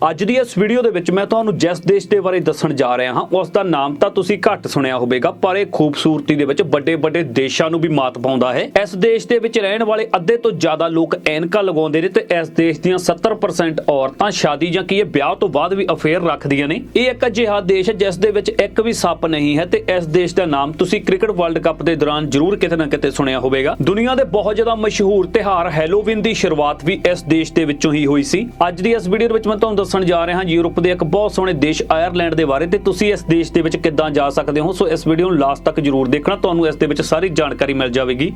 ਅੱਜ ਦੀ ਇਸ ਵੀਡੀਓ ਦੇ ਵਿੱਚ ਮੈਂ ਤੁਹਾਨੂੰ ਜਿਸ ਦੇਸ਼ ਦੇ ਬਾਰੇ ਦੱਸਣ ਜਾ ਰਿਹਾ ਹਾਂ, ਉਸ ਦਾ ਨਾਮ ਤਾਂ ਤੁਸੀਂ ਘੱਟ ਸੁਣਿਆ ਹੋਵੇਗਾ, ਪਰ ਇਹ ਖੂਬਸੂਰਤੀ ਦੇ ਵਿੱਚ ਵੱਡੇ ਵੱਡੇ ਦੇਸ਼ਾਂ ਨੂੰ ਵੀ ਮਾਤ ਪਾਉਂਦਾ ਹੈ। ਇਸ ਦੇਸ਼ ਦੇ ਵਿੱਚ ਰਹਿਣ ਵਾਲੇ ਅੱਧੇ ਤੋਂ ਜ਼ਿਆਦਾ ਲੋਕ ਐਨਕਾ ਲਗਾਉਂਦੇ ਨੇ ਤੇ ਇਸ ਦੇਸ਼ ਦੀਆਂ 70% ਔਰਤਾਂ ਸ਼ਾਦੀ ਜਾਂ ਕੀ ਇਹ ਵਿਆਹ ਤੋਂ ਬਾਅਦ ਵੀ ਅਫੇਅਰ ਰੱਖਦੀਆਂ ਨੇ। ਇਹ ਇੱਕ ਅਜਿਹਾ ਦੇਸ਼ ਹੈ ਜਿਸ ਦੇ ਵਿੱਚ ਇੱਕ ਵੀ ਸੱਪ ਨਹੀਂ ਹੈ ਤੇ ਇਸ ਦੇਸ਼ ਦਾ ਨਾਮ ਤੁਸੀਂ ਕ੍ਰਿਕਟ ਵਰਲਡ ਕੱਪ ਦੇ ਦੌਰਾਨ ਜ਼ਰੂਰ ਕਿਤੇ ਨਾ ਕਿਤੇ ਸੁਣਿਆ ਹੋਵੇਗਾ। ਦੁਨੀਆ ਦੇ ਬਹੁਤ ਜ਼ਿਆਦਾ ਮਸ਼ਹੂਰ ਤਿਹਾਰ ਹੈਲੋਵਿਨ ਦੀ ਸ਼ੁਰੂਆਤ ਵੀ ਇਸ ਦੇਸ਼ ਦੇ ਵਿੱਚੋਂ ਹੀ ਹੋਈ ਸੀ। ਅੱਜ ਦੀ ਇਸ ਵੀਡੀਓ ਦੇ ਵਿੱਚ ਮੈਂ ਤੁਹਾਨੂੰ ਦੱਸਣ ਜਾ ਰਿਹਾ ਹਾਂ ਯੂਰਪ ਦੇ ਇੱਕ ਬਹੁਤ ਸੋਹਣੇ ਦੇਸ਼ ਆਇਰਲੈਂਡ ਦੇ ਬਾਰੇ ਤੇ ਤੁਸੀਂ ਇਸ ਦੇਸ਼ ਦੇ ਵਿੱਚ ਕਿੱਦਾਂ ਜਾ ਸਕਦੇ ਹੋ? ਸੋ ਇਸ ਵੀਡੀਓ ਨੂੰ ਲਾਸਟ ਤੱਕ ਜ਼ਰੂਰ ਦੇਖਣਾ, ਤੁਹਾਨੂੰ ਇਸ ਦੇ ਵਿੱਚ ਸਾਰੀ ਜਾਣਕਾਰੀ ਮਿਲ ਜਾਵੇਗੀ।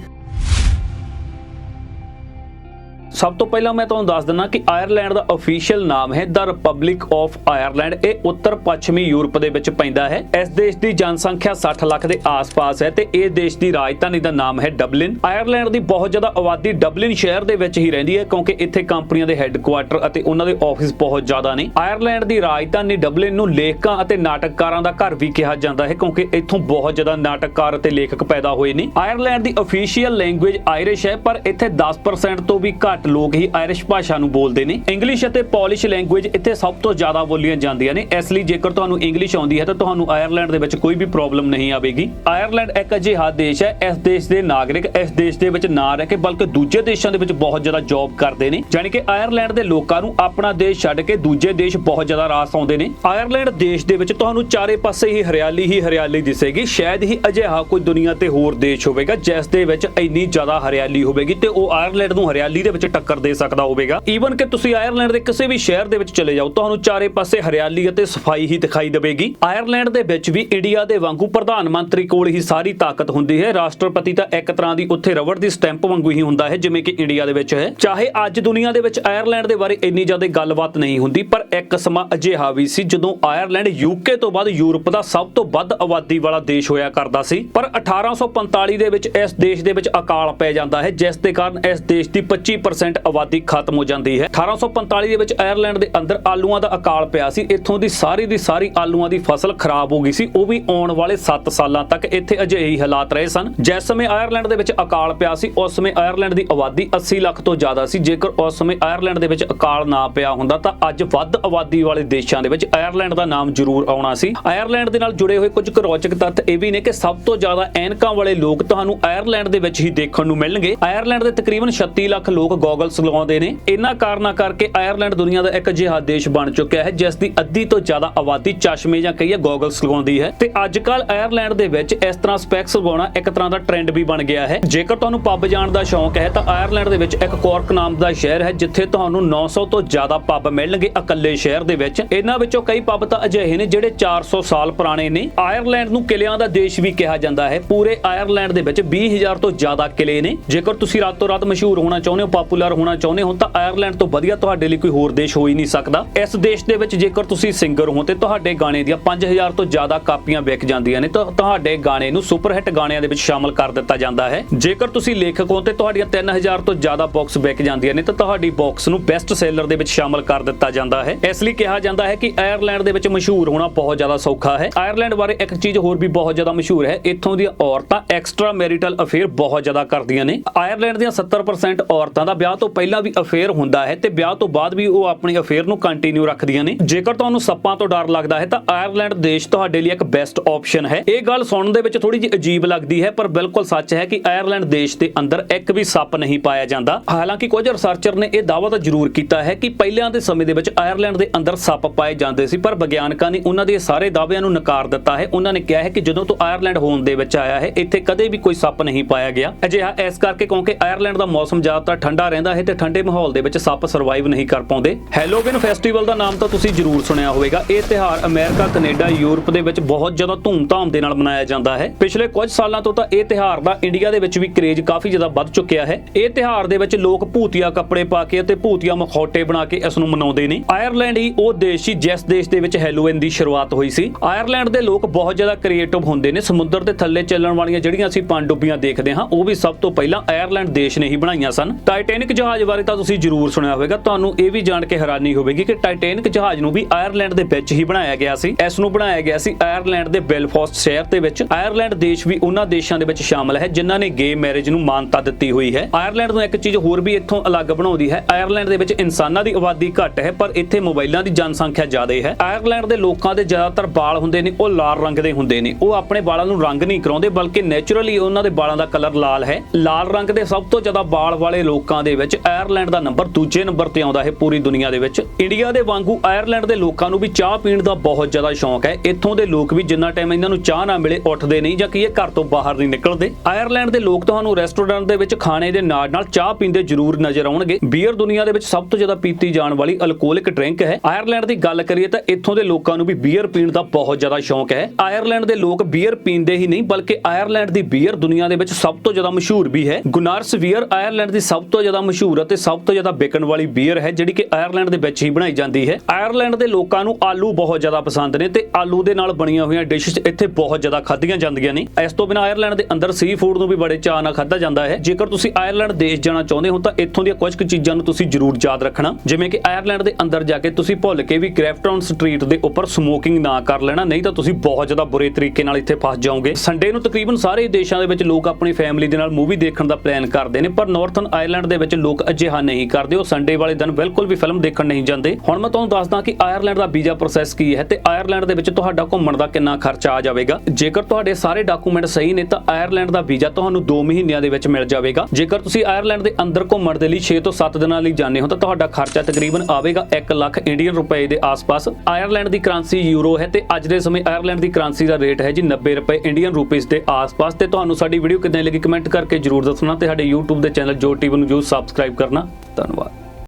ਸਭ ਤੋਂ ਪਹਿਲਾਂ ਮੈਂ ਤੁਹਾਨੂੰ ਦੱਸ ਦਿੰਦਾ ਕਿ ਆਇਰਲੈਂਡ ਦਾ ਅਫੀਸ਼ੀਅਲ ਨਾਮ ਹੈ ਦਾ ਰਿਪਬਲਿਕ ਆਫ ਆਇਰਲੈਂਡ ਇਹ ਉੱਤਰ ਪੱਛਮੀ ਯੂਰਪ ਦੇ ਵਿੱਚ ਪੈਂਦਾ ਹੈ। ਇਸ ਦੇਸ਼ ਦੀ ਜਨਸੰਖਿਆ 60 ਲੱਖ ਦੇ ਆਸ-ਪਾਸ ਹੈ ਤੇ ਇਹ ਦੇਸ਼ ਦੀ ਰਾਜਧਾਨੀ ਦਾ ਨਾਮ ਹੈ ਡਬਲਿਨ। ਆਇਰਲੈਂਡ ਦੀ ਬਹੁਤ ਜ਼ਿਆਦਾ ਆਬਾਦੀ ਡਬਲਿਨ ਸ਼ਹਿਰ ਦੇ ਵਿੱਚ ਹੀ ਰਹਿੰਦੀ ਹੈ ਕਿਉਂਕਿ ਇੱਥੇ ਕੰਪਨੀਆਂ ਦੇ ਹੈੱਡਕੁਆਰਟਰ ਅਤੇ ਉਹਨਾਂ ਦੇ ਆਫਿਸ ਬਹੁਤ ਜ਼ਿਆਦਾ ਨੇ। ਆਇਰਲੈਂਡ ਦੀ ਰਾਜਧਾਨੀ ਡਬਲਿਨ ਨੂੰ ਲੇਖਕਾਂ ਅਤੇ ਨਾਟਕਕਾਰਾਂ ਦਾ ਘਰ ਵੀ ਕਿਹਾ ਜਾਂਦਾ ਹੈ ਕਿਉਂਕਿ ਇੱਥੋਂ ਬਹੁਤ ਜ਼ਿਆਦਾ ਨਾਟਕਕਾਰ ਅਤੇ ਲੇਖਕ ਪੈਦਾ ਹੋਏ ਨੇ। ਆਇਰਲੈਂਡ ਦੀ ਅਫੀਸ਼ੀਅਲ ਲੈਂਗੁਏਜ ਆਇਰਿਸ਼ ਹੈ, ਪਰ ਇੱਥੇ 10% ਤੋਂ ਵੀ ਘੱਟ ਲੋਕ ਹੀ ਆਇਰਿਸ਼ ਭਾਸ਼ਾ ਨੂੰ ਬੋਲਦੇ ਨੇ। ਇੰਗਲਿਸ਼ ਅਤੇ ਪੋਲਿਸ਼ ਲੈਂਗੁਏਜ ਇੱਥੇ ਸਭ ਤੋਂ ਜ਼ਿਆਦਾ ਬੋਲੀਆਂ ਜਾਂਦੀਆਂ ਨੇ। ਇਸ ਲਈ ਜੇਕਰ ਤੁਹਾਨੂੰ ਇੰਗਲਿਸ਼ ਆਉਂਦੀ ਹੈ ਤਾਂ ਤੁਹਾਨੂੰ ਆਇਰਲੈਂਡ ਦੇ ਵਿੱਚ ਕੋਈ ਵੀ ਪ੍ਰੋਬਲਮ ਨਹੀਂ ਆਵੇਗੀ। ਆਇਰਲੈਂਡ ਇੱਕ ਅਜਿਹਾ ਦੇਸ਼ ਹੈ, ਇਸ ਦੇਸ਼ ਦੇ ਨਾਗਰਿਕ, ਇਸ ਦੇਸ਼ ਦੇ ਵਿੱਚ ਨਾ ਰਹਿ ਕੇ ਬਲਕਿ ਦੂਜੇ ਦੇਸ਼ਾਂ ਦੇ ਵਿੱਚ ਬਹੁਤ ਜ਼ਿਆਦਾ ਜੌਬ ਕਰਦੇ ਨੇ। ਯਾਨੀ ਕਿ ਆਇਰਲੈਂਡ ਦੇ ਲੋਕਾਂ ਨੂੰ ਆਪਣਾ ਦੇਸ਼ ਛੱਡ ਕੇ ਦੂਜੇ ਦੇਸ਼ ਬਹੁਤ ਜ਼ਿਆਦਾ ਰਾਸ ਆਉਂਦੇ ਨੇ। ਆਇਰਲੈਂਡ ਦੇਸ਼ ਦੇ ਵਿੱਚ ਤੁਹਾਨੂੰ ਚਾਰੇ ਪਾਸੇ ਹੀ ਹਰਿਆਲੀ ਹੀ ਹਰਿਆਲੀ ਦਿਸੇਗੀ। ਸ਼ਾਇਦ ਹੀ ਅਜਿਹਾ ਕੋਈ ਦੁਨੀਆ ਤੇ ਹੋਰ ਦੇਸ਼ ਹੋਵੇਗਾ, ਜਿਸ ਦੇ ਵਿੱਚ ਇੰਨੀ ਜ਼ਿਆਦਾ ਹਰਿਆਲੀ ਹੋਵੇਗੀ ਤੇ ਉਹ ਆਇਰਲੈਂਡ ਨੂੰ ਹਰਿਆਲੀ ਦੇ ਵਿੱਚ ਟੱਕਰ ਦੇ ਸਕਦਾ ਹੋਵੇਗਾ। ਈਵਨ ਕਿ ਤੁਸੀਂ ਆਇਰਲੈਂਡ ਦੇ ਕਿਸੇ ਵੀ ਸ਼ਹਿਰ ਦੇ ਵਿੱਚ ਚਲੇ ਜਾਓ, ਤੁਹਾਨੂੰ ਚਾਰੇ ਪਾਸੇ ਹਰਿਆਲੀ ਅਤੇ ਸਫ਼ਾਈ ਹੀ ਦਿਖਾਈ ਦੇਵੇਗੀ। ਆਇਰਲੈਂਡ ਦੇ ਵਿੱਚ ਵੀ ਇੰਡੀਆ ਦੇ ਵਾਂਗੂ ਪ੍ਰਧਾਨ ਮੰਤਰੀ ਕੋਲ ਹੀ ਸਾਰੀ ਤਾਕਤ ਹੁੰਦੀ ਹੈ। ਰਾਸ਼ਟਰਪਤੀ ਤਾਂ ਇੱਕ ਤਰ੍ਹਾਂ ਦੀ ਉੱਥੇ ਰਬੜ ਦੀ ਸਟੈਂਪ ਵਾਂਗੂ ਹੀ ਹੁੰਦਾ ਹੈ, ਜਿਵੇਂ ਕਿ ਇੰਡੀਆ ਦੇ ਵਿੱਚ ਹੈ। ਚਾਹੇ ਅੱਜ ਦੁਨੀਆ ਦੇ ਵਿੱਚ ਆਇਰਲੈਂਡ ਦੇ ਬਾਰੇ ਇੰਨੀ ਜ਼ਿਆਦਾ ਗੱਲਬਾਤ ਨਹੀਂ ਹੁੰਦੀ, ਪਰ ਇੱਕ ਸਮਾਂ ਅਜਿਹਾ ਵੀ ਸੀ ਜਦੋਂ ਆਇਰਲੈਂਡ ਯੂਕੇ ਤੋਂ ਬਾਅਦ ਯੂਰਪ ਦਾ ਸਭ ਤੋਂ ਵੱਧ ਆਬਾਦੀ ਵਾਲਾ ਦੇਸ਼ ਹੋਇਆ ਕਰਦਾ ਸੀ। ਪਰ 1845 ਦੇ ਵਿੱਚ ਇਸ ਦੇਸ਼ ਦੇ ਵਿੱਚ ਅਕਾਲ ਪੈ ਜਾਂਦਾ ਹੈ, ਜਿਸ ਦੇ ਕਾਰਨ ਇਸ ਦੇਸ਼ ਦੀ 25% ਆਬਾਦੀ ਖਤਮ ਹੋ ਜਾਂਦੀ ਹੈ। 1845 ਦੇ ਵਿੱਚ ਆਇਰਲੈਂਡ ਦੇ ਅੰਦਰ ਆਲੂਆਂ ਦਾ ਅਕਾਲ ਪਿਆ ਸੀ। ਇੱਥੋਂ ਦੀ ਸਾਰੀ ਦੀ ਸਾਰੀ ਆਲੂਆਂ ਦੀ ਫਸਲ ਖਰਾਬ ਹੋ ਗਈ ਸੀ। ਉਹ ਵੀ ਆਉਣ ਵਾਲੇ 7 ਸਾਲਾਂ ਤੱਕ ਇੱਥੇ ਅਜਿਹੇ ਹੀ ਹਾਲਾਤ ਰਹੇ ਸਨ। ਜਿਸ ਸਮੇਂ ਆਇਰਲੈਂਡ ਦੇ ਵਿੱਚ ਅਕਾਲ ਪਿਆ ਸੀ, ਉਸ ਸਮੇਂ ਆਇਰਲੈਂਡ ਦੀ ਆਬਾਦੀ 80 ਲੱਖ ਤੋਂ ਜ਼ਿਆਦਾ ਸੀ। ਜੇਕਰ ਉਸ ਸਮੇਂ ਆਇਰਲੈਂਡ ਦੇ ਵਿੱਚ ਅਕਾਲ ਨਾ ਪਿਆ ਹੁੰਦਾ, ਤਾਂ ਅੱਜ ਵੱਧ ਆਬਾਦੀ ਵਾਲੇ ਦੇਸ਼ਾਂ ਦੇ ਵਿੱਚ ਆਇਰਲੈਂਡ ਦਾ ਨਾਮ ਜ਼ਰੂਰ ਆਉਣਾ ਸੀ। ਆਇਰਲੈਂਡ ਦੇ ਨਾਲ ਜੁੜੇ ਹੋਏ ਕੁਝ ਰੋਚਕ ਤੱਥ ਇਹ ਵੀ ਨੇ ਕਿ ਸਭ ਤੋਂ ਜ਼ਿਆਦਾ ਐਨਕਾਂ ਵਾਲੇ ਲੋਕ ਤੁਹਾਨੂੰ ਆਇਰਲੈਂਡ ਦੇ ਵਿੱਚ ਹੀ ਦੇਖਣ ਨੂੰ ਮਿਲਣਗੇ। ਆਇਰਲੈਂਡ ਦੇ ਤਕਰੀਬਨ 36 ਲੱਖ ਲੋਕ ਗੋਗਲਸ ਲਗਾਉਂਦੇ ਨੇ। ਇਹਨਾਂ ਕਾਰਨਾਂ ਕਰਕੇ ਆਇਰਲੈਂਡ ਦੁਨੀਆ ਦਾ ਇੱਕ ਅਜਿਹਾ ਦੇਸ਼ ਬਣ ਚੁੱਕਿਆ ਹੈ, ਜਿਸ ਦੀ ਅੱਧੀ ਤੋਂ ਜ਼ਿਆਦਾ ਆਬਾਦੀ ਚਸ਼ਮੇ ਜਾਂ ਕਹੀਏ ਗੋਗਲਸ ਲਗਾਉਂਦੀ ਹੈ। ਤੇ ਅੱਜ ਕੱਲ ਆਇਰਲੈਂਡ ਦੇ ਵਿੱਚ ਇਸ ਤਰ੍ਹਾਂ ਸਪੈਕਸ ਲਗਾਉਣਾ ਇੱਕ ਤਰ੍ਹਾਂ ਦਾ ਟ੍ਰੈਂਡ ਵੀ ਬਣ ਗਿਆ ਹੈ। ਜੇਕਰ ਤੁਹਾਨੂੰ ਪੱਬ ਜਾਣ ਦਾ ਸ਼ੌਂਕ ਹੈ, ਤਾਂ ਆਇਰਲੈਂਡ ਦੇ ਵਿੱਚ ਇੱਕ ਕੋਰਕ ਨਾਮ ਦਾ ਸ਼ਹਿਰ ਹੈ, ਜਿੱਥੇ ਤੁਹਾਨੂੰ 900 ਤੋਂ ਜ਼ਿਆਦਾ ਪੱਬ ਮਿਲਣਗੇ ਇਕੱਲੇ ਸ਼ਹਿਰ ਦੇ ਵਿੱਚ। ਇਹਨਾਂ ਵਿੱਚੋਂ ਕਈ ਪੱਬ ਤਾਂ ਅਜਿਹੇ ਨੇ ਜਿਹੜੇ 400 ਸਾਲ ਪੁਰਾਣੇ ਨੇ। ਆਇਰਲੈਂਡ ਨੂੰ ਕਿਲਿਆਂ ਦਾ ਦੇਸ਼ ਵੀ ਕਿਹਾ ਜਾਂਦਾ ਹੈ। ਪੂਰੇ ਆਇਰਲੈਂਡ ਦੇ ਵਿੱਚ 20000 ਤੋਂ ਜ਼ਿਆਦਾ ਕਿਲੇ ਨੇ। ਜੇਕਰ ਤੁਸੀਂ ਰਾਤੋਂ ਰਾਤ ਮਸ਼ਹੂਰ ਹੋਣਾ ਚਾਹੁੰਦੇ ਹੋ ਪਪੂਲਰ ਹੋਣਾ ਚਾਹੁੰਦੇ ਹੋ ਤਾਂ ਆਇਰਲੈਂਡ ਤੋਂ ਵਧੀਆ ਤੁਹਾਡੇ ਲਈ ਕੋਈ ਹੋਰ ਦੇਸ਼ ਹੋ ਹੀ ਨਹੀਂ ਸਕਦਾ। ਇਸ ਦੇਸ਼ ਦੇ ਵਿੱਚ ਜੇਕਰ ਤੁਸੀਂ ਸਿੰਗਰ ਹੋ ਤੇ ਤੁਹਾਡੇ ਗਾਣੇ ਦੀਆਂ 5000 ਤੋਂ ਜ਼ਿਆਦਾ ਕਾਪੀਆਂ ਵਿਕ ਜਾਂਦੀਆਂ ਨੇ ਤਾਂ ਤੁਹਾਡੇ ਗਾਣੇ ਨੂੰ ਸੁਪਰ ਹਿੱਟ ਗਾਣਿਆਂ ਦੇ ਵਿੱਚ ਸ਼ਾਮਲ ਕਰ ਦਿੱਤਾ ਜਾਂਦਾ ਹੈ। ਜੇਕਰ ਤੁਸੀਂ ਲੇਖਕ ਹੋ ਤੇ ਤੁਹਾਡੀਆਂ 3000 ਤੋਂ ਜ਼ਿਆਦਾ ਬਾਕਸ ਵਿਕ ਜਾਂਦੀਆਂ ਨੇ ਤਾਂ ਤੁਹਾਡੀ ਬਾਕਸ ਨੂੰ ਬੈਸਟ ਸੇਲਰ ਦੇ ਵਿੱਚ ਸ਼ਾਮਲ ਕਰ ਦਿੱਤਾ ਜਾਂਦਾ ਹੈ। ਇਸ ਲਈ ਕਿਹਾ ਜਾਂਦਾ ਹੈ ਕਿ ਆਇਰਲੈਂਡ ਦੇ ਵਿੱਚ ਮਸ਼ਹੂਰ ਹੋਣਾ ਬਹੁਤ ਜ਼ਿਆਦਾ ਸੌਖਾ ਹੈ। ਆਇਰਲੈਂਡ ਬਾਰੇ ਇੱਕ ਚੀਜ਼ ਹੋਰ ਵੀ ਬਹੁਤ ਜ਼ਿਆਦਾ ਮਸ਼ਹੂਰ ਹੈ। ਇੱਥੋਂ ਦੀਆਂ ਔਰਤਾਂ ਐਕਸਟਰਾ ਮੈਰਿਟਲ ਅਫੇਅਰ ਬਹੁਤ ਜ਼ਿਆਦਾ ਕਰਦੀਆਂ ਨੇ। ਆਇਰਲੈਂਡ ਦੀਆਂ 70% ਔਰਤਾਂ ਦਾ ਵਿਆਹ ਤੋਂ ਪਹਿਲਾਂ ਵੀ ਅਫੇਅਰ ਹੁੰਦਾ ਹੈ ਤੇ ਵਿਆਹ ਤੋਂ ਬਾਅਦ ਵੀ ਉਹ ਆਪਣੀ ਅਫੇਅਰ ਨੂੰ ਕੰਟੀਨਿਊ ਰੱਖਦੀਆਂ ਨੇ। ਜੇਕਰ ਤੁਹਾਨੂੰ ਸੱਪਾਂ ਤੋਂ ਡਰ ਲੱਗਦਾ ਹੈ ਤਾਂ ਆਇਰਲੈਂਡ ਦੇਸ਼ ਤੁਹਾਡੇ ਲਈ ਇੱਕ ਬੈਸਟ ਆਪਸ਼ਨ ਹੈ। ਇਹ ਗੱਲ ਸੁਣਨ ਦੇ ਵਿੱਚ ਥੋੜੀ ਜਿਹੀ ਅਜੀਬ ਲੱਗਦੀ ਹੈ, ਪਰ ਬਿਲਕੁਲ ਸੱਚ ਹੈ ਕਿ ਆਇਰਲੈਂਡ ਦੇਸ਼ ਦੇ ਅੰਦਰ ਇੱਕ ਵੀ ਸੱਪ ਨਹੀਂ ਪਾਇਆ ਜਾਂਦਾ। ਹਾਲਾਂਕਿ ਕੁਝ ਰਿਸਰਚਰ ਨੇ ਇਹ ਦਾਅਵਾ ਤਾਂ ਜ਼ਰੂਰ ਕੀਤਾ ਹੈ ਕਿ ਪਹਿਲਾਂ ਦੇ ਸਮੇਂ ਦੇ ਵਿੱਚ ਆਇਰਲੈਂਡ ਦੇ ਅੰਦਰ ਸੱਪ ਪਾਏ ਜਾਂਦੇ ਸੀ, ਪਰ ਵਿਗਿਆਨਕਾਂ ਨੇ ਉਹਨਾਂ ਦੇ ਸਾਰੇ ਦਾਅਵਿਆਂ ਨੂੰ ਨਕਾਰ ਦਿੱਤਾ ਹੈ। ਉਹਨਾਂ ਨੇ ਕਿਹਾ ਹੈ ਕਿ ਜਦੋਂ ਤੋਂ ਆਇਰਲੈਂਡ ਹੋਣ ਦੇ ਵਿੱਚ ਆਇਆ ਹੈ, ਇੱਥੇ ਕਦੇ ਵੀ ਕੋਈ ਸੱਪ ਨਹੀਂ ਪਾਇਆ ਗਿਆ। ਅਜਿਹਾ ਇਸ ਕਰਕੇ ਕਿਉਂਕਿ ਆਇਰਲੈਂਡ ਦਾ ਮੌਸਮ ਜ਼ਿਆਦਾਤਰ ਠੰਡਾ ਰਹਿੰਦਾ ਹੈ ਤੇ ਠੰਡੇ ਮਾਹੌਲ ਦੇ ਵਿੱਚ ਸੱਪ ਸਰਵਾਈਵ ਨਹੀਂ ਕਰ ਪਾਉਂਦੇ। ਹੈਲੋਵਿਨ ਫੈਸਟੀਵਲ ਦਾ ਨਾਮ ਤਾਂ ਤੁਸੀਂ ਜ਼ਰੂਰ ਸੁਣਿਆ ਹੋਵੇਗਾ। ਇਹ ਤਿਉਹਾਰ ਅਮਰੀਕਾ, ਕੈਨੇਡਾ, ਯੂਰਪ ਦੇ ਵਿੱਚ ਬਹੁਤ ਜ਼ਿਆਦਾ ਧੂਮਧਾਮ ਦੇ ਨਾਲ ਮਨਾਇਆ ਜਾਂਦਾ ਹੈ। ਪਿਛਲੇ ਕੁਝ ਸਾਲਾਂ ਤੋਂ ਤਾਂ ਇਹ ਤਿਉਹਾਰ ਦਾ ਇੰਡੀਆ ਦੇ ਵਿੱਚ ਵੀ ਕਰੇਜ ਕਾਫੀ ਜ਼ਿਆਦਾ ਵੱਧ ਚੁੱਕਿਆ ਹੈ। ਇਹ ਤਿਉਹਾਰ ਦੇ ਵਿੱਚ ਲੋਕ ਭੂਤੀਆ ਕੱਪੜੇ ਪਾ ਕੇ ਅਤੇ ਭੂਤੀਆ ਮਖੌਟੇ ਬਣਾ ਕੇ ਇਸ ਨੂੰ ਮਨਾਉਂਦੇ ਨੇ। ਆਇਰਲੈਂਡ ਹੀ ਉਹ ਦੇਸ਼ ਸੀ ਜਿਸ ਦੇਸ਼ ਦੇ ਵਿੱਚ ਹੈਲੋਵਿਨ ਦੀ ਸ਼ੁਰੂਆਤ ਹੋਈ ਸੀ। ਆਇਰਲੈਂਡ ਦੇ ਲੋਕ ਬਹੁਤ ਜ਼ਿਆਦਾ ਕ੍ਰੀਏਟਿਵ ਹੁੰਦੇ ਨੇ। ਸਮੁੰਦਰ ਦੇ ਥੱਲੇ ਚੱਲਣ ਵਾਲੀਆਂ ਜਿਹੜੀਆਂ ਅਸੀਂ ਪਣਡੁੱਬੀਆਂ ਦੇਖਦੇ ਹਾਂ, ਉਹ ਵੀ ਸਭ ਤੋਂ ਪਹਿਲਾਂ ਆਇਰਲੈਂਡ ਦੇਸ਼ ਨੇ ਹੀ ਬਣਾਈਆਂ ਸਨ। ਟਾਈਟੈਨਿਕ ਟਾਈਟੈਨਿਕ ਜਹਾਜ਼ ਬਾਰੇ ਤਾਂ ਤੁਸੀਂ ਜ਼ਰੂਰ ਸੁਣਿਆ ਹੋਵੇਗਾ। ਤੁਹਾਨੂੰ ਇਹ ਵੀ ਜਾਣ ਕੇ ਹੈਰਾਨੀ ਹੋਵੇਗੀ ਕਿ ਟਾਈਟੈਨਿਕ ਜਹਾਜ਼ ਨੂੰ ਵੀ ਆਇਰਲੈਂਡ ਦੇ ਵਿੱਚ ਹੀ ਬਣਾਇਆ ਗਿਆ ਸੀ। ਇਸ ਨੂੰ ਬਣਾਇਆ ਗਿਆ ਸੀ ਆਇਰਲੈਂਡ ਦੇ ਬੈਲਫਾਸਟ ਸ਼ਹਿਰ ਦੇ ਵਿੱਚ। ਆਇਰਲੈਂਡ ਦੇਸ਼ ਵੀ ਉਹਨਾਂ ਦੇਸ਼ਾਂ ਦੇ ਵਿੱਚ ਸ਼ਾਮਲ ਹੈ ਜਿਨ੍ਹਾਂ ਨੇ ਗੇ ਮੈਰਿਜ ਨੂੰ ਮਾਨਤਾ ਦਿੱਤੀ ਹੋਈ ਹੈ। ਆਇਰਲੈਂਡ ਨੂੰ ਇੱਕ ਚੀਜ਼ ਹੋਰ ਵੀ ਇੱਥੋਂ ਅਲੱਗ ਬਣਾਉਂਦੀ ਹੈ। ਆਇਰਲੈਂਡ ਦੇ ਵਿੱਚ ਇਨਸਾਨਾਂ ਦੀ ਆਬਾਦੀ ਘੱਟ ਹੈ, ਪਰ ਇੱਥੇ ਮੋਬਾਈਲਾਂ ਦੀ ਜਨਸੰਖਿਆ ਜ਼ਿਆਦਾ ਹੈ। ਆਇਰਲੈਂਡ ਦੇ ਲੋਕਾਂ ਦੇ ਜ਼ਿਆਦਾਤਰ ਵਾਲ ਹੁੰਦੇ ਨੇ, ਉਹ ਲਾਲ ਰੰਗ ਦੇ ਹੁੰਦੇ ਨੇ। ਉਹ ਆਪਣੇ ਵਾਲਾਂ ਨੂੰ ਰੰਗ ਨਹੀਂ ਕਰਾਉਂਦੇ, ਬਲਕਿ ਨੇਚਰਲੀ ਉਹਨਾਂ ਦੇ ਵਾਲਾਂ ਦਾ ਕਲਰ ਲਾਲ ਹੈ। ਲਾਲ ਰੰਗ ਦੇ ਸਭ ਤੋਂ ਜ਼ਿਆਦਾ ਵਾਲ ਵਾਲੇ ਲੋਕਾਂ ਦੇ ਵਿੱਚ ਆਇਰਲੈਂਡ ਦਾ ਨੰਬਰ ਦੂਜੇ ਨੰਬਰ ਤੇ ਆਉਂਦਾ ਹੈ ਪੂਰੀ ਦੁਨੀਆ ਦੇ ਵਿੱਚ। ਇੰਡੀਆ ਦੇ ਵਾਂਗੂ ਆਇਰਲੈਂਡ ਦੇ ਲੋਕਾਂ ਨੂੰ ਵੀ ਚਾਹ ਪੀਣ ਦਾ ਬਹੁਤ ਜ਼ਿਆਦਾ ਸ਼ੌਂਕ ਹੈ। ਇੱਥੋਂ ਦੇ ਲੋਕ ਵੀ ਜਿੰਨਾ ਟਾਈਮ ਇਹਨਾਂ ਨੂੰ ਚਾਹ ਨਾ ਮਿਲੇ, ਉੱਠਦੇ ਨਹੀਂ ਜਾਂ ਕਿ ਇਹ ਘਰ ਤੋਂ ਬਾਹਰ ਨਹੀਂ ਨਿਕਲਦੇ। ਆਇਰਲੈਂਡ ਦੇ ਲੋਕ ਤੁਹਾਨੂੰ ਰੈਸਟੋਰੈਂਟ ਦੇ ਵਿੱਚ ਖਾਣੇ ਦੇ ਨਾਲ ਨਾਲ ਚਾਹ ਪੀਂਦੇ ਜ਼ਰੂਰ ਨਜ਼ਰ ਆਉਣਗੇ। ਬੀਅਰ ਦੁਨੀਆ ਦੇ ਵਿੱਚ ਸਭ ਤੋਂ ਜ਼ਿਆਦਾ ਪੀਤੀ ਜਾਣ ਵਾਲੀ ਅਲਕੋਹਲਿਕ ਡਰਿੰਕ ਹੈ। ਆਇਰਲੈਂਡ ਦੀ ਗੱਲ ਕਰੀਏ ਤਾਂ ਇੱਥੋਂ ਦੇ ਲੋਕਾਂ ਨੂੰ ਵੀ ਬੀਅਰ ਪੀਣ ਦਾ ਬਹੁਤ ਜ਼ਿਆਦਾ ਸ਼ੌਂਕ ਹੈ। ਆਇਰਲੈਂਡ ਦੇ ਲੋਕ ਬੀਅਰ ਪੀਂਦੇ ਹੀ ਨਹੀਂ, ਬਲਕਿ ਆਇਰਲੈਂਡ ਦੀ ਬੀਅਰ ਦੁਨੀਆ ਦੇ ਵਿੱਚ ਸਭ ਤੋਂ ਜ਼ਿਆਦਾ ਮਸ਼ਹੂਰ ਵੀ ਹੈ। ਗੁਨਾਰਸ ਬੀਅਰ ਆਇਰਲੈਂਡ ਦੀ ਸਭ ਤੋਂ ਜ਼ਿਆਦਾ ਮਸ਼ਹੂਰ ਅਤੇ ਸਭ ਤੋਂ ਜ਼ਿਆਦਾ ਵਿਕਣ ਵਾਲੀ ਬੀਅਰ ਹੈ, ਜਿਹੜੀ ਕਿ ਆਇਰਲੈਂਡ ਦੇ ਵਿੱਚ ਹੀ ਬਣਾਈ ਜਾਂਦੀ ਹੈ। ਆਇਰਲੈਂਡ ਦੇ ਲੋਕਾਂ ਨੂੰ ਆਲੂ ਬਹੁਤ ਜ਼ਿਆਦਾ ਪਸੰਦ ਨੇ ਤੇ ਆਲੂ ਦੇ ਨਾਲ ਬਣੀਆਂ ਹੋਈਆਂ ਡਿਸ਼ਸ ਇੱਥੇ ਬਹੁਤ ਜ਼ਿਆਦਾ ਖਾਧੀਆਂ ਜਾਂਦੀਆਂ ਨੇ। ਇਸ ਤੋਂ ਬਿਨਾਂ ਆਇਰਲੈਂਡ ਦੇ ਅੰਦਰ ਸੀ ਫੂਡ ਨੂੰ ਵੀ ਬੜੇ ਚਾਅ ਨਾਲ ਖਾਧਾ ਜਾਂਦਾ ਹੈ। ਜੇਕਰ ਤੁਸੀਂ ਆਇਰਲੈਂਡ ਦੇਸ਼ ਜਾਣਾ ਚਾਹੁੰਦੇ ਹੋ, ਤਾਂ ਇੱਥੋਂ ਦੀਆਂ ਕੁਝ ਕੁ ਚੀਜ਼ਾਂ ਨੂੰ ਤੁਸੀਂ ਜ਼ਰੂਰ ਯਾਦ ਰੱਖਣਾ। ਜਿਵੇਂ ਕਿ ਆਇਰਲੈਂਡ ਦੇ ਅੰਦਰ ਜਾ ਕੇ ਤੁਸੀਂ ਭੁੱਲ ਕੇ ਵੀ ਗ੍ਰੈਫਟਨ ਸਟਰੀਟ ਦੇ ਉੱਪਰ ਸਮੋਕਿੰਗ ਨਾ ਕਰ ਲੈਣਾ, ਨਹੀਂ ਤਾਂ ਤੁਸੀਂ ਬਹੁਤ ਜ਼ਿਆਦਾ ਬੁਰੇ ਤਰੀਕੇ ਨਾਲ ਇੱਥੇ ਫਸ ਜਾਓਗੇ। ਸੰਡੇ ਨੂੰ ਤਕਰੀਬਨ ਸਾਰੇ ਦੇਸ਼ਾਂ ਦੇ ਵਿੱਚ ਲੋਕ ਆਪਣੀ ਫੈਮਿਲੀ ਦੇ ਨਾਲ ਮੂਵੀ ਦੇਖਣ ਦਾ ਪਲਾਨ ਕਰਦੇ ਨੇ, ਪਰ ਨਾਰਥਰਨ ਆਇਰਲੈਂਡ ਦੇ ਵਿੱਚ ਲੋਕ ਅਜਿਹਾ ਨਹੀਂ ਕਰਦੇ। ਉਹ ਸੰਡੇ ਵਾਲੇ ਦਿਨ ਬਿਲਕੁਲ ਵੀ ਫਿਲਮ ਦੇਖਣ ਨਹੀਂ ਜਾਂਦੇ। ਹੁਣ ਮੈਂ ਤੁਹਾਨੂੰ ਦੱਸਦਾ ਕਿ ਆਇਰਲੈਂਡ ਦਾ ਵੀਜ਼ਾ ਪ੍ਰੋਸੈਸ ਕੀ ਹੈ ਤੇ ਆਇਰਲੈਂਡ ਦੇ ਵਿੱਚ ਤੁਹਾਡਾ ਘੁੰਮਣ ਦਾ ਕਿੰਨਾ ਖਰਚਾ ਆ ਜਾਵੇਗਾ। ਜੇਕਰ ਤੁਹਾਡੇ ਸਾਰੇ ਡਾਕੂਮੈਂਟ ਸਹੀ ਨੇ ਤਾਂ ਆਇਰਲੈਂਡ ਦਾ ਵੀਜ਼ਾ ਤੁਹਾਨੂੰ 2 ਮਹੀਨਿਆਂ ਦੇ ਵਿੱਚ ਮਿਲ ਜਾਵੇਗਾ। ਜੇਕਰ ਤੁਸੀਂ ਆਇਰਲੈਂਡ ਦੇ ਅੰਦਰ ਘੁੰਮਣ ਦੇ ਲਈ 6 ਤੋਂ 7 ਦਿਨਾਂ ਲਈ ਜਾਂਦੇ ਹੋ ਤਾਂ ਤੁਹਾਡਾ ਖਰਚਾ ਤਕਰੀਬਨ ਆਵੇਗਾ 1 ਲੱਖ ਇੰਡੀਅਨ ਰੁਪਏ ਦੇ ਆਸ-ਪਾਸ। ਆਇਰਲੈਂਡ ਦੀ ਕਰੰਸੀ ਯੂਰੋ ਹੈ ਤੇ ਅੱਜ ਦੇ ਸਮੇਂ ਆਇਰਲੈਂਡ ਦੀ ਕਰੰਸੀ ਦਾ ਰੇਟ ਹੈ ਜੀ 90 ਰੁਪਏ ਇੰਡੀਅਨ ਰੁਪੀਸ ਦੇ ਆਸ-ਪਾਸ। ਤੇ ਤੁਹਾਨੂੰ ਸਾਡੀ ਵੀਡੀਓ ਕਿਦਾਂ ਲੱਗੀ ਕਮੈਂਟ ਕਰਕੇ ਜਰੂਰ ਦੱਸਣਾ ਤੇ ਸਾਡੇ YouTube ਦੇ ਚੈਨਲ ਜੋ ਟੀਵੀ ਨੂੰ ਜਰੂਰ ਸਬਸਕ੍ਰਾਈਬ ਕਰਨਾ। ਧੰਨਵਾਦ।